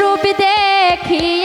রূপ দেখি